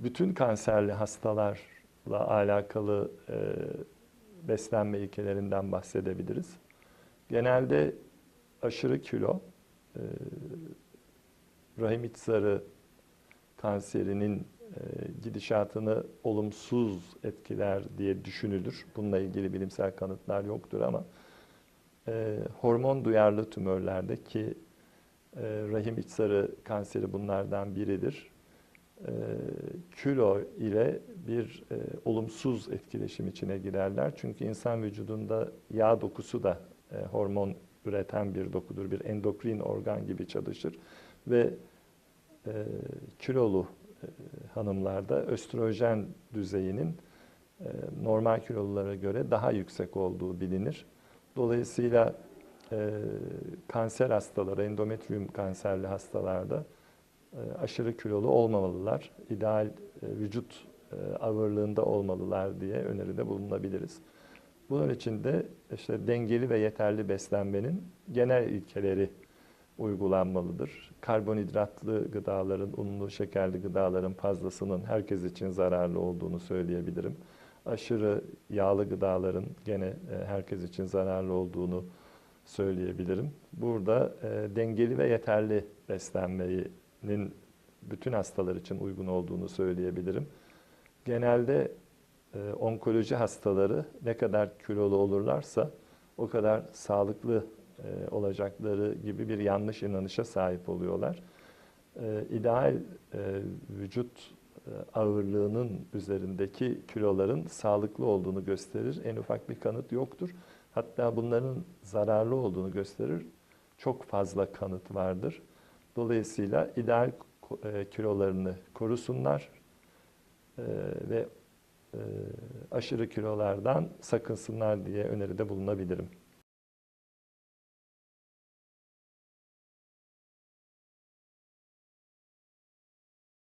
bütün kanserli hastalarla alakalı e, beslenme ilkelerinden bahsedebiliriz. Genelde aşırı kilo, e, rahim iç zarı kanserinin e, gidişatını olumsuz etkiler diye düşünülür. Bununla ilgili bilimsel kanıtlar yoktur ama e, hormon duyarlı tümörlerde ki e, rahim iç zarı kanseri bunlardan biridir. E, kilo ile bir e, olumsuz etkileşim içine girerler. Çünkü insan vücudunda yağ dokusu da e, hormon üreten bir dokudur. Bir endokrin organ gibi çalışır ve e, kilolu e, hanımlarda östrojen düzeyinin e, normal kilolulara göre daha yüksek olduğu bilinir. Dolayısıyla e, kanser hastaları, endometrium kanserli hastalarda aşırı kilolu olmamalılar. İdeal e, vücut e, ağırlığında olmalılar diye öneride bulunabiliriz. Bunun için de işte dengeli ve yeterli beslenmenin genel ilkeleri uygulanmalıdır. Karbonhidratlı gıdaların, unlu, şekerli gıdaların fazlasının herkes için zararlı olduğunu söyleyebilirim. Aşırı yağlı gıdaların gene e, herkes için zararlı olduğunu söyleyebilirim. Burada e, dengeli ve yeterli beslenmenin bütün hastalar için uygun olduğunu söyleyebilirim. Genelde e, onkoloji hastaları ne kadar kilolu olurlarsa o kadar sağlıklı e, olacakları gibi bir yanlış inanışa sahip oluyorlar. E, ideal e, vücut e, ağırlığının üzerindeki kiloların sağlıklı olduğunu gösterir. En ufak bir kanıt yoktur. Hatta bunların zararlı olduğunu gösterir. Çok fazla kanıt vardır. Dolayısıyla ideal e, kilolarını korusunlar e, ve e, aşırı kilolardan sakınsınlar diye öneride bulunabilirim.